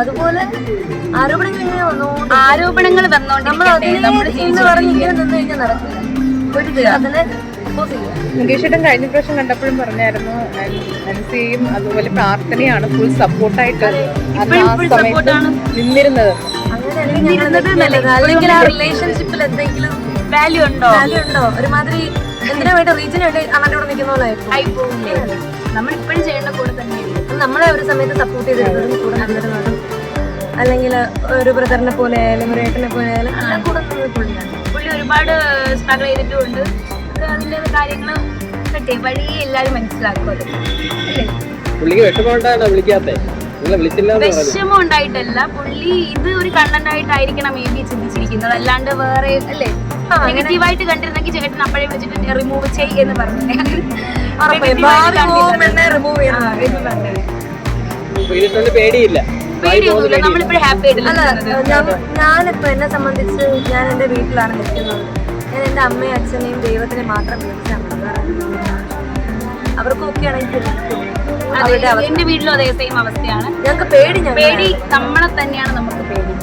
അതുപോലെ ആരോപണങ്ങൾ ഇങ്ങനെ വന്നു ആരോപണങ്ങൾ നമ്മൾ വന്നോണ്ടിരിക്കട്ടെ അതിനെ നമ്മൾ എന്ന് പറഞ്ഞ് ഇങ്ങനെ നിന്ന് കഴിഞ്ഞാൽ നടക്കില്ല. ഒരു അതിനെ oppose ചെയ്യാം. മുകേഷേട്ടൻ കഴിഞ്ഞ പ്രാവശ്യം കണ്ടപ്പോഴും പറഞ്ഞായിരുന്നു അൻസിയും അതുപോലെ പ്രാർത്ഥനയാണ് ഫുൾ സപ്പോർട്ടായിട്ട്. നിന്നിരുന്നത്. റിലേഷൻഷിപ്പിൽ എന്തെങ്കിലും വാല്യൂ ഉണ്ടോ? വാല്യൂ ഉണ്ടോ? ഒരുമാതിരി എന്തിനാ വേണ്ട റീച്ചിന് വേണ്ടി അമ്മയുടെ കൂടെ നിൽക്കുന്ന പോലെ. നമ്മൾ ഇപ്പോഴും ചെയ്യേണ്ട കൂടെ തന്നെ നമ്മളെ ഒരു സമയത്ത് സപ്പോർട്ട് ചെയ്തിരുന്നതും കൂടെ നിന്നിരുന്നതും അല്ലെങ്കിൽ ഒരു ബ്രദറിനെ പോലെ ആയാലും ഒരു ഏട്ടനെ പോലെ ആയാലും എല്ലാം കൂടെ നിന്നത് പുള്ളിയാണ് പുള്ളി ഒരുപാട് സ്ട്രഗിൾ ചെയ്തിട്ടുമുണ്ട്. അത് അതിന്റെ കാര്യങ്ങൾ കിട്ടി വഴിയെ എല്ലാവരും മനസ്സിലാക്കുമല്ലോ അല്ലേ? പുള്ളിക്ക് വിളിക്കാത്തെ? വിഷമം ഉണ്ടായിട്ടല്ല പുള്ളി ഇത് ഒരു കണ്ടന്റ് ആയിട്ടായിരിക്കണം മേ ബി ചിന്തിച്ചിരിക്കുന്നത്. അല്ലാണ്ട് വേറെ അല്ലേ? നെഗറ്റീവായിട്ട് കണ്ടിരുന്നെങ്കിൽ ചേട്ടൻ അപ്പോഴേ വിളിച്ചിട്ട് റിമൂവ് ചെയ് എന്ന് പറഞ്ഞു. ശ്രീകൃഷ്ണന് പേടിയില്ല. പേടിയൊന്നുമില്ല നമ്മളിപ്പോഴും ഹാപ്പി ആയിട്ടില്ല. ഞാനിപ്പോ എന്നെ സംബന്ധിച്ച് ഞാൻ എന്റെ വീട്ടിലാണ് നിൽക്കുന്നത് ഞാൻ എന്റെ അമ്മയും അച്ഛനെയും ദൈവത്തിനെ മാത്രം വിളിച്ചാണ് മതി വേറെ ആരെയും അവർക്കും ഒക്കെ ആണെങ്കിൽ എന്റെ വീട്ടിലും അതേ സെയിം അവസ്ഥയാണ്. ഞങ്ങൾക്ക് പേടി പേടി നമ്മളെ തന്നെയാണ് നമുക്ക് പേടി.